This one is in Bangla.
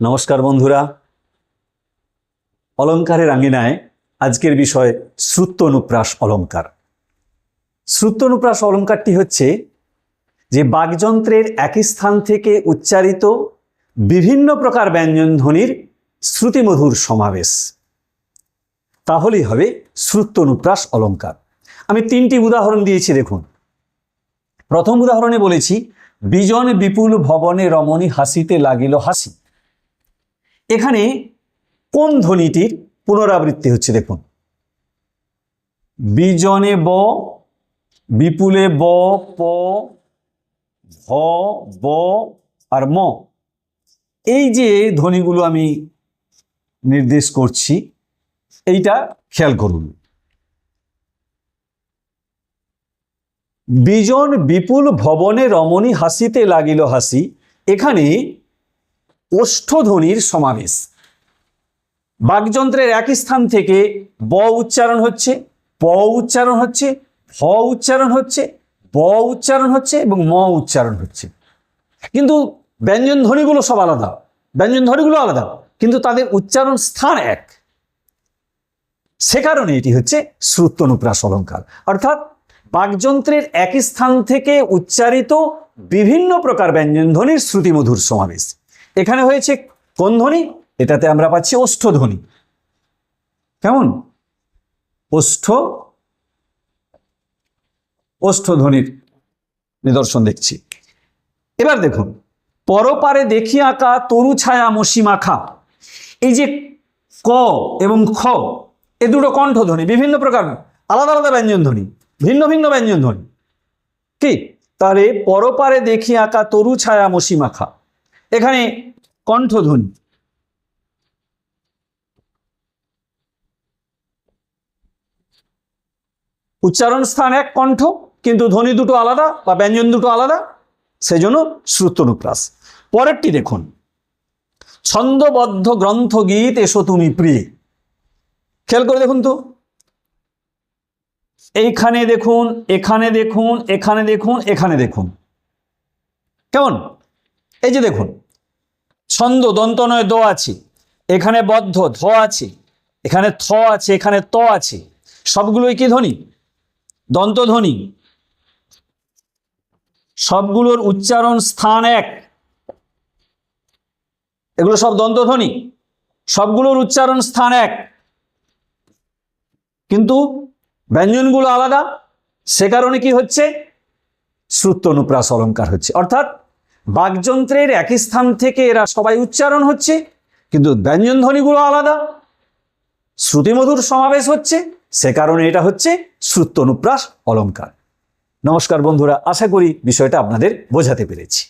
নমস্কার বন্ধুরা। অলঙ্কারের আঙ্গিনায় আজকের বিষয় শ্রুত্তনুপ্রাস অলঙ্কার। শ্রুত্তনুপ্রাস অলঙ্কারটি হচ্ছে যে বাগযন্ত্রের একই স্থান থেকে উচ্চারিত বিভিন্ন প্রকার ব্যঞ্জনধ্বনির শ্রুতিমধুর সমাবেশ। তাহলেই হবে শ্রুত্তনুপ্রাস অলঙ্কার। আমি তিনটি উদাহরণ দিয়েছি, দেখুন। প্রথম উদাহরণে বলেছি, বিজন বিপুল ভবনে রমণী হাসিতে লাগিল হাসি। এখানে কোন ধ্বনিটির পুনরাবৃত্তি হচ্ছে দেখুন। বিজনে ব, বিপুলে ব, প ভ ব আর ম। এই যে ধ্বনিগুলো আমি নির্দেশ করছি, এইটা খেয়াল করুন। বিজন বিপুল ভবনে রমণী হাসিতে লাগিল হাসি, এখানে ওষ্ঠধ্বনির সমাবেশ। বাকযন্ত্রের একই স্থান থেকে ব উচ্চারণ হচ্ছে, প উচ্চারণ হচ্ছে ভ উচ্চারণ হচ্ছে, ব উচ্চারণ হচ্ছে এবং ম উচ্চারণ হচ্ছে। কিন্তু ব্যঞ্জন ধ্বনিগুলো সব আলাদা, ব্যঞ্জন ধ্বনিগুলো আলাদা, কিন্তু তাদের উচ্চারণ স্থান এক। সে কারণে এটি হচ্ছে শ্রুত্তনুপ্রাস অলঙ্কার। অর্থাৎ বাকযন্ত্রের একই স্থান থেকে উচ্চারিত বিভিন্ন প্রকার ব্যঞ্জন ধ্বনির শ্রুতিমধুর সমাবেশ। এখানে হয়েছে কোন ধ্বনি? এটাতে আমরা পাচ্ছি ওষ্ঠধ্বনি। কেমন? ওষ্ঠ, ওষ্ঠধ্বনির নিদর্শন দেখছি। এবার দেখুন, পরপারে দেখি আঁকা তরু ছায়া মসি মাখা এই যে ক এবং খ, এ দুটো কণ্ঠধ্বনি, বিভিন্ন প্রকার, আলাদা আলাদা ব্যঞ্জন ধ্বনি, ভিন্ন ভিন্ন ব্যঞ্জন ধ্বনি। কি? তাহলে পরপারে দেখি আঁকা তরু ছায়া মসি মাখা এখানে কণ্ঠধ্বনি। উচ্চারণ স্থান এক, কণ্ঠ, কিন্তু ধ্বনি দুটো আলাদা বা ব্যঞ্জন দুটো আলাদা, সেজন্য শ্রুতনুপ্রাস পরেরটি দেখুন। ছন্দবদ্ধ গ্রন্থ গীত এসো তুমি প্রিয়ে। খেয়াল করে দেখুন তো। এইখানে দেখুন, এখানে দেখুন এখানে দেখুন এখানে দেখুন। কেমন? এই যে দেখুন। ছন্দ, দন্তনয়, দ আছে। এখানে বদ্ধ, ধ আছে। এখানে থ আছে, এখানে ত আছে। সবগুলোই কি ধ্বনি? দন্তধ্বনি সবগুলোর উচ্চারণ স্থান এক। এগুলো সব দন্তধ্বনি সবগুলোর উচ্চারণ স্থান এক। কিন্তু ব্যঞ্জনগুলো আলাদা। সে কারণে কি হচ্ছে? শ্রুত্তনুপ্রাস অলঙ্কার হচ্ছে। অর্থাৎ বাকযন্ত্রের একই স্থান থেকে এরা সবাই উচ্চারণ হচ্ছে, কিন্তু ব্যঞ্জনধ্বনিগুলো আলাদা। শ্রুতিমধুর সমাবেশ হচ্ছে, সে কারণে এটা হচ্ছে শ্রুত্যনুপ্রাস অলঙ্কার নমস্কার বন্ধুরা, আশা করি বিষয়টা আপনাদের বোঝাতে পেরেছি।